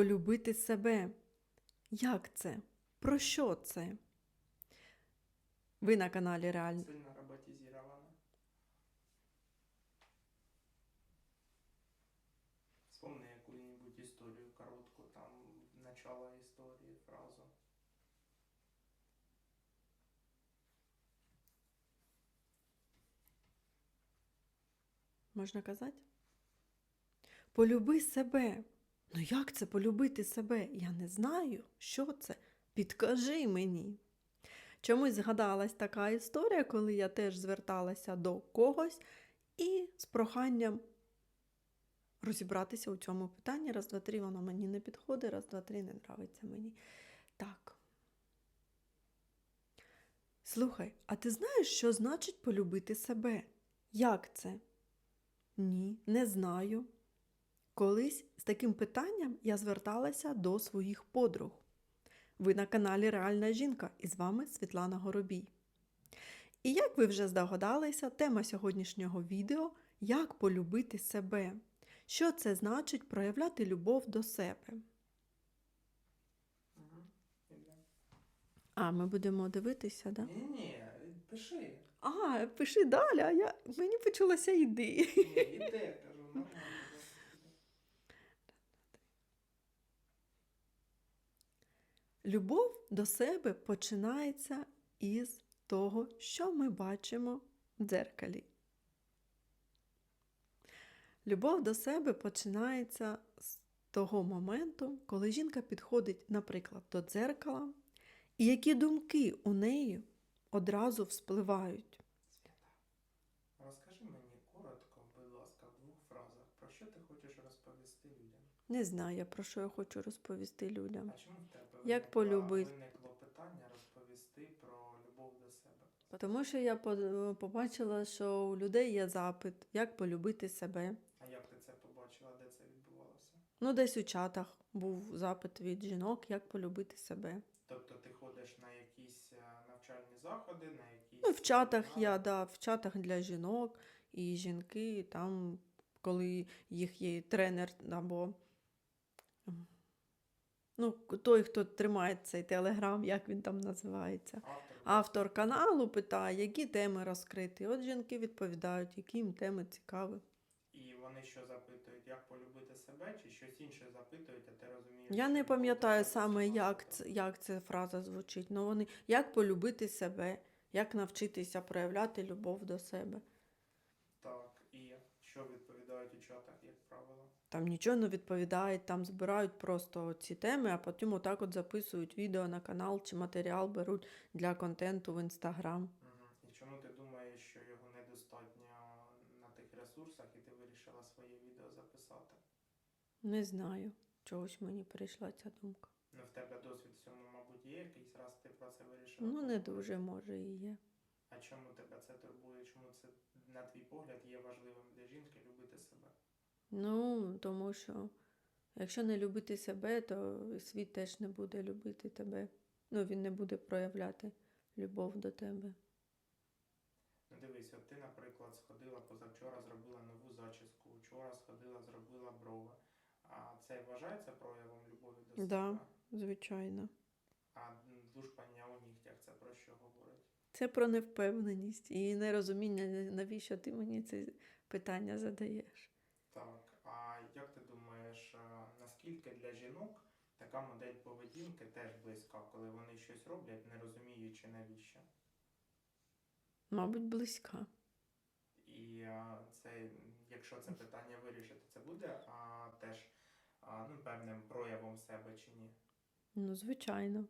полюбити себе. Як це? Про що це? Ви на каналі Реально. Сильно роботизировано. Вспомни яку-нибудь історію коротку, там начало історії, фразу. Можна казати? Полюби себе. Ну як це полюбити себе? Я не знаю, що це. Підкажи мені. Чомусь згадалась така історія, коли я теж зверталася до когось і з проханням розібратися у цьому питанні. Раз, два, три, воно мені не підходить, раз, два, три, не нравиться мені. Так. Слухай, а ти знаєш, що значить полюбити себе? Як це? Ні, не знаю. Колись з таким питанням я зверталася до своїх подруг. Ви на каналі Реальна жінка і з вами Світлана Горобій. І як ви вже здогадалися, тема сьогоднішнього відео як полюбити себе. Що це значить проявляти любов до себе? А, ми будемо дивитися, так? Да? Ні, ні, пиши. А, пиши далі, а я... мені почулося йди. Ні, іде, Любов до себе починається із того, що ми бачимо в дзеркалі. Любов до себе починається з того моменту, коли жінка підходить, наприклад, до дзеркала, і які думки у неї одразу вспливають. Свята, розкажи мені коротко, будь ласка, в двох фразах, про що ти хочеш розповісти людям? Не знаю, про що я хочу розповісти людям. А чому в тебе Як полюбить? виникло питання розповісти про любов до себе? Тому що я по- побачила, що у людей є запит, як полюбити себе. А як ти це побачила, де це відбувалося? Ну, десь у чатах був запит від жінок, як полюбити себе. Тобто ти ходиш на якісь е, навчальні заходи, на якісь. Ну, в чатах семінари? я, да, в чатах для жінок і жінки, там, коли їх є тренер або ну, той, хто тримає цей телеграм, як він там називається. Автор. Каналу питає, які теми розкрити. От жінки відповідають, які їм теми цікаві. І вони що запитують, як полюбити себе, чи щось інше запитують, а ти розумієш? Я не пам'ятаю саме, як, це, як ця фраза звучить. Ну, вони, як полюбити себе, як навчитися проявляти любов до себе. Так, і що відповідають правило? Там нічого не відповідають, там збирають просто ці теми, а потім отак от записують відео на канал чи матеріал беруть для контенту в інстаграм. І чому ти думаєш, що його недостатньо на тих ресурсах, і ти вирішила своє відео записати? Не знаю. Чогось мені прийшла ця думка. Ну, в тебе досвід в цьому, мабуть, є якийсь раз ти про це вирішила? Ну, не дуже може і є. А чому тебе це турбує? Чому це, на твій погляд, є важливим для жінки любити себе? Ну, тому що якщо не любити себе, то світ теж не буде любити тебе. Ну, він не буде проявляти любов до тебе. Ну дивись, от ти, наприклад, сходила позавчора, зробила нову зачіску, вчора сходила, зробила брови. А це вважається проявом любові до Да. себе? Звичайно. А душпання у нігтях це про що говорить? Це про невпевненість і нерозуміння, навіщо ти мені це питання задаєш. Так, а як ти думаєш, е, наскільки для жінок така модель поведінки теж близька, коли вони щось роблять, не розуміючи навіщо? Мабуть, близька. І е, це, якщо це питання вирішити, це буде а, теж а, ну, певним проявом себе чи ні? Ну, звичайно.